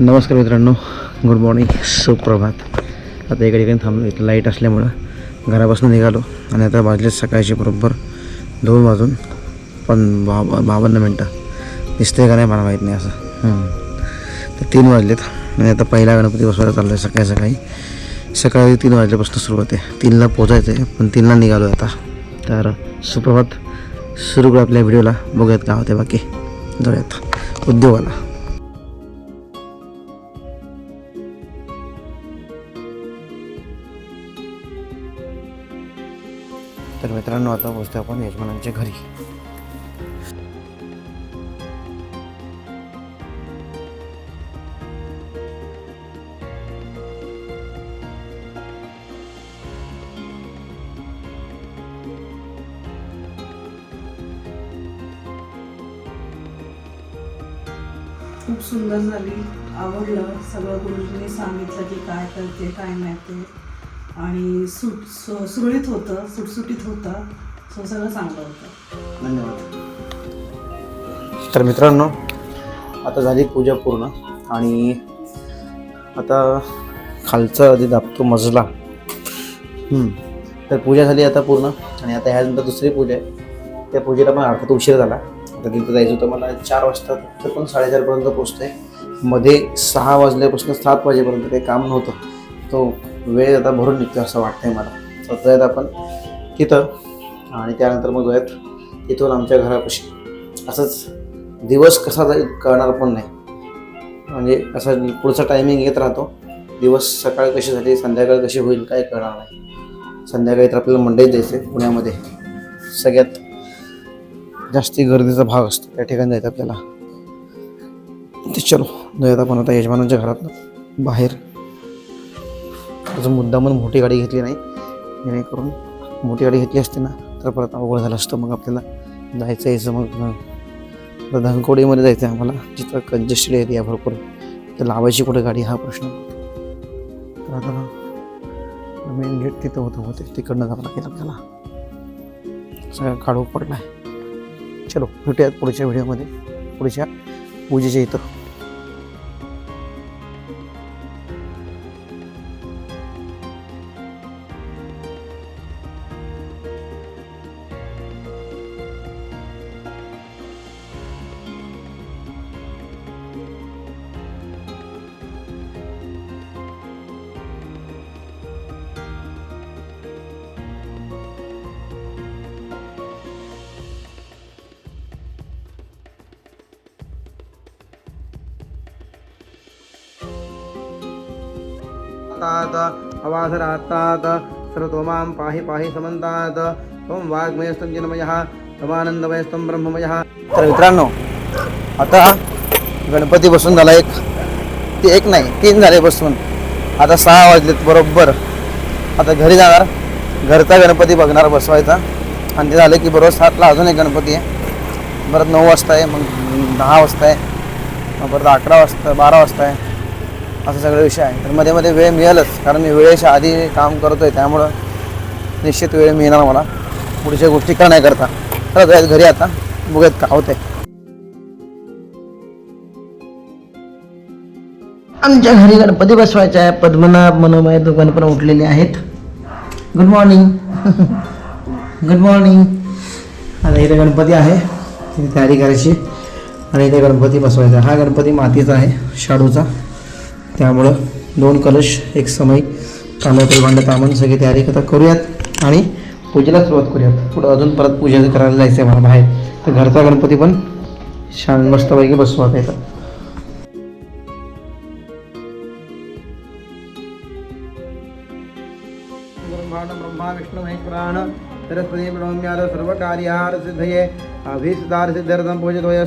नमस्कार मित्रांनो good morning सुप्रभात. आता एका ठिकाणी थांबलो इथं लाइट असल्यामुळं घरापासून निघालो आणि आता वाजले सकाळचे बरोबर दोन वाजून पण बा बावन्न मिनटं. दिसतंय का नाही मला माहीत नाही असं. तर तीन वाजलेत आणि आता पहिला गणपती बसवायला चाललो आहे सकाळी सकाळी. सकाळी तीन वाजल्यापासून सुरुवात आहे. तीनला पोचायचं आहे पण तीनला निघालो आता. तर सुप्रभात सुरू करू आपल्या व्हिडिओला. बघूयात काय होते बाकी. जाऊयात. उद्योगाला. तर मित्रांनो आता पोचतो आपण यजमानांच्या घरी. खूप सुंदर झाली आवडलं. सगळं गुरुजींनी सांगितलं की काय करते काय नाही ते. आणि सुट सु- सुरळीत होतं सुटसुटीत होतं. सो सगळं चांगलं होतं. धन्यवाद. तर मित्रांनो आता झाली पूजा पूर्ण आणि आता खालचा आधी दाबतो मजला. तर पूजा झाली आता पूर्ण आणि आता ह्यानंतर दुसरी पूजा आहे. त्या पूजेला पण अर्थात उशीर झाला. आता तिथं जायचं होतं मला चार वाजता तर पण साडेचारपर्यंत पोचतोय. मध्ये सहा वाजल्यापासून सात वाजेपर्यंत काही काम नव्हतं. तो वेळ आता भरून निघतो असं वाटतंय मला. तर जायत आपण तिथं आणि त्यानंतर मग जायत तिथून आमच्या घरापाशी. असंच दिवस कसा जाईल कळणार पण नाही. म्हणजे असं पुढचा टायमिंग येत राहतो. दिवस सकाळ कशी झाली संध्याकाळ कशी होईल काय कळणार नाही. संध्याकाळी तर आपल्याला मंडईत जायचं आहे पुण्यामध्ये. सगळ्यात जास्ती गर्दीचा भाग असतो. त्या ठिकाणी जायचं आपल्याला. ते चलो जाऊयात आपण आता यजमानांच्या घरात बाहेर. त्याचं मुद्दामून मोठी गाडी घेतली नाही. जेणेकरून मोठी गाडी घेतली असते ना तर परत अवघड झालं असतं मग आपल्याला जायचं यायचं मग धनकोडीमध्ये जायचं आहे आम्हाला जिथं कंजेस्टेड एरिया भरपूर. तर लावायची कुठे गाडी हा प्रश्न. तर आता मेन गेट तिथं होतं होते. तिकडनं जावं लागेल आपल्याला. सगळा काढू पडला आहे चलो भेटूयात पुढच्या व्हिडिओमध्ये पुढच्या पूजेच्या इथं. तात अवासरात्तात् सर्वतोमां पाहि पाहि समन्तात् त्वं वाग्मयस्तं जनमयः समानंदमयस्तं ब्रह्ममयः। तर मित्रांनो आता गणपती बसून झाला एक. ते एक नाही तीन झाले बसून. आता सहा वाजलेत बरोबर. आता घरी जाणार. घरचा गणपती बघणार बसवायचा. आणि ते झालं की बरोबर सातला अजून एक गणपती आहे. परत नऊ वाजता आहे मग दहा वाजता आहे मग परत अकरा वाजता बारा वाजता आहे असं सगळा विषय आहे. तर मध्ये मध्ये वेळ मिळेलच कारण मी वेळेच्या आधी काम करतोय त्यामुळं निश्चित वेळ मिळणार मला. पुढच्या गोष्टी का नाही करता तर घरी आता. बघत का होते आमच्या घरी गणपती बसवायचा आहे. पद्मनाभ मनोमय दोघांनी पण उठलेले आहेत. गुड मॉर्निंग गुड मॉर्निंग आता इथे गणपती आहे. तिथे तयारी करायची. आणि इथे गणपती बसवायचा. हा गणपती मातीचा आहे शाडूचा. त्यामुळं दोन कलश एक समय तांदळातील भांडं आपण सगळी तयारी आता करूयात आणि पूजेला सुरुवात करूयात. पुढं अजून परत पूजा करायला जायचं आहे मला बाहेर. तर घरचा गणपती पण छान मस्तपैकी बसवत येतात ब्रह्मा विष्णू महेश्वराण सरस्वती प्रणम्याद सर्व कार्यार सिद्धये अभिसिद्धार सिद्धार्थम पूजित होय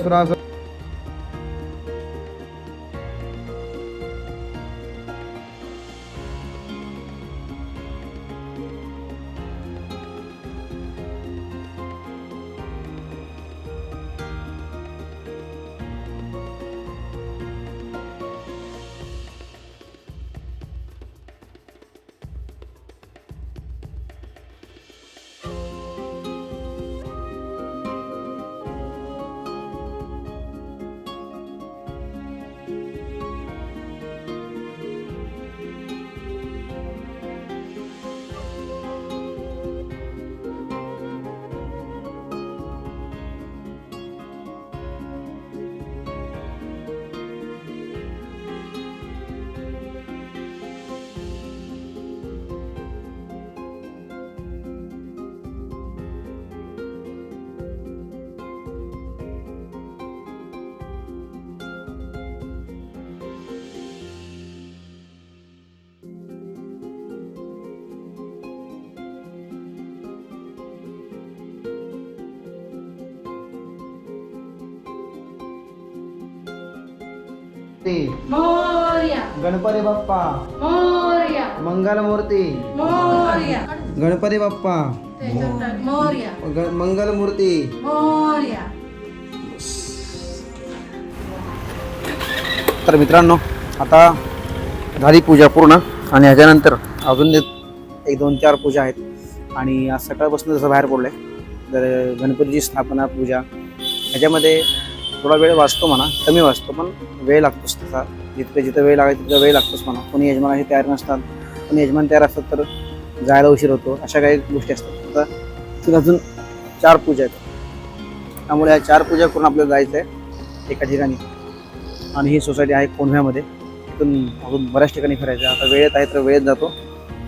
ते मोर्या. गणपती बाप्पा. मोर्या. मंगलमूर्ती. मोर्या. गणपती बाप्पा. मोर्या. ग- मंगलमूर्ती. मोर्या. तर मित्रांनो आता झाली पूजा पूर्ण आणि ह्याच्यानंतर अजून एक एक दोन चार पूजा आहेत. आणि आज सकाळपासून जसं बाहेर पडलं आहे तर गणपतीची स्थापना पूजा ह्याच्यामध्ये थोडा वेळ वाचतो म्हणा कमी वाचतो पण वेळ लागतोच तसा जितकं जिथं वेळ लागायचं तिथं वेळ लागतोच म्हणा. कोणी यजमान हे तयार नसतात कोणी यजमान तयार असतात तर जायला उशीर होतो अशा काही गोष्टी असतात. आता तिथं अजून चार पूजा आहेत. त्यामुळे या चार पूजा करून आपल्याला जायचं आहे एका ठिकाणी. आणि ही सोसायटी आहे कोंढव्यामध्ये. तिथून अजून बऱ्याच ठिकाणी फिरायचं आहे. आता वेळेत आहे तर वेळेत जातो.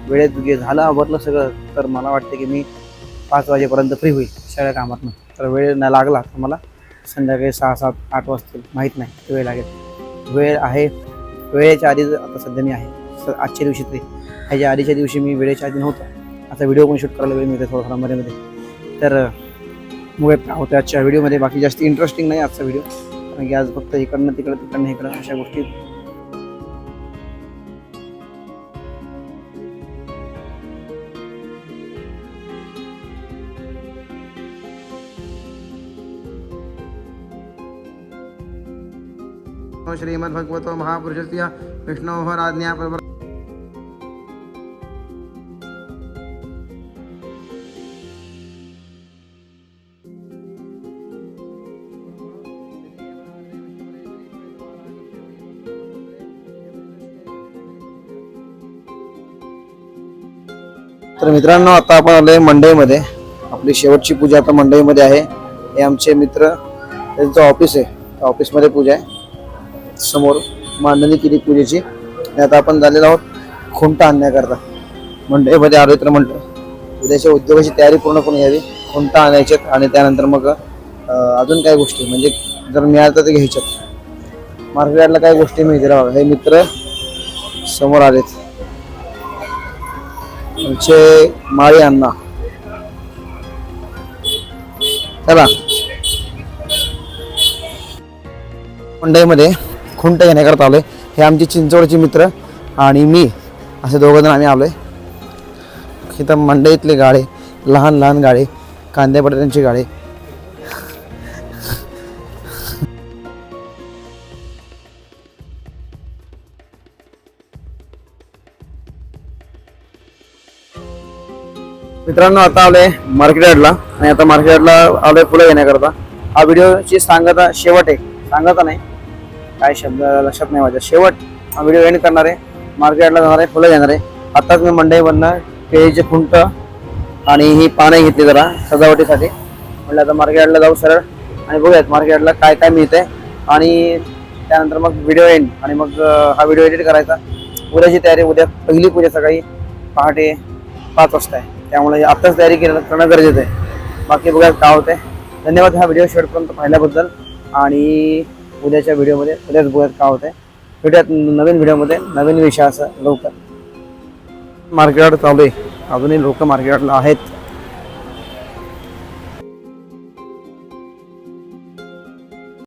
वेळेत जे झालं आवरलं सगळं तर मला वाटतं की मी पाच वाजेपर्यंत फ्री होईल सगळ्या कामातनं. तर वेळ नाही लागला तर मला संध्याकाळी सहा सात आठ वाजतील. माहीत नाही. वेळ लागेल. वेळ आहे. वेळेच्या आधी आता सध्या मी आहे. स- आजच्या दिवशी तरी. ह्याच्या आधीच्या दिवशी मी वेळेच्या आधी नव्हतो. आता व्हिडिओ पण शूट करायला वेळ मिळते थोडा थोडा मध्ये मध्ये तर मुळे होते आजच्या व्हिडिओमध्ये. बाकी जास्त इंटरेस्टिंग नाही आजचा व्हिडिओ. कारण की आज फक्त इकडनं तिकडं तिकडनं इकडं अशा गोष्टी श्रीमद्भगवतो महापुरुषस्य विष्णोः राज्ञा प्रवर् तर मित्रांनो आता आपण आलोय मंडईमध्ये. आपली शेवटची पूजा आता मंडईमध्ये आहे. हे आमचे मित्र त्यांचं ऑफिस आहे. त्या ऑफिसमध्ये पूजा आहे. समोर मांडणी केली पूजेची. आणि आता आपण झालेलो आहोत खुंटा आणण्याकरता. मंडईमध्ये आलोय तर म्हटलं उद्याच्या उद्योगाची तयारी पूर्ण करून घ्यावी खुंटा आणायच्यात आणि त्यानंतर मग अजून काही गोष्टी म्हणजे जर मिळालं तर ते घ्यायच्यात मार्केटला काही गोष्टी मिळतील बघा. हे मित्र समोर आलेत. आमचे माळी अण्णा. चला. मंडईमध्ये खुंट घेण्याकरता आलोय. हे आमचे चिंचवडचे मित्र आणि मी असे दोघं जण आम्ही आलोय. इथं मंडईतले गाळे लहान लहान गाळे कांद्या बटाट्यांचे गाळे. मित्रांनो आता आलोय मार्केट यार्डला आणि आता मार्केट यार्डला आलोय फुलं घेण्याकरता हा व्हिडिओची सांगता शेवट आहे. सांगता नाही. काय शब्द लक्षात नाही माझ्या. शेवट हा व्हिडिओ एंड करणार आहे. मार्केटला जाणार आहे फुलं घेणार आहे. आताच मी मंडईमधनं केळीचे खुंट आणि ही पाने घेतली जरा सजावटीसाठी. म्हटलं आता मार्केटला जाऊ सरळ आणि बघूयात मार्केटला काय काय मिळतंय. आणि त्यानंतर मग व्हिडिओ एंड आणि मग हा व्हिडिओ एडिट करायचा. उद्याची तयारी उद्या पहिली पूजा सकाळी पहाटे पाच वाजता आहे त्यामुळे आत्ताच तयारी केलं करणं गरजेचं आहे. बाकी बघा काय होतंय. धन्यवाद हा व्हिडिओ शेवटपर्यंत पाहिल्याबद्दल. आणि उद्याच्या व्हिडिओमध्ये. उद्याच बघूयात काय आहे भेटूयात नवीन व्हिडिओमध्ये. नवीन विषयासह लवकर. मार्केट चालू आहे. अजूनही लोक मार्केटला आहेत.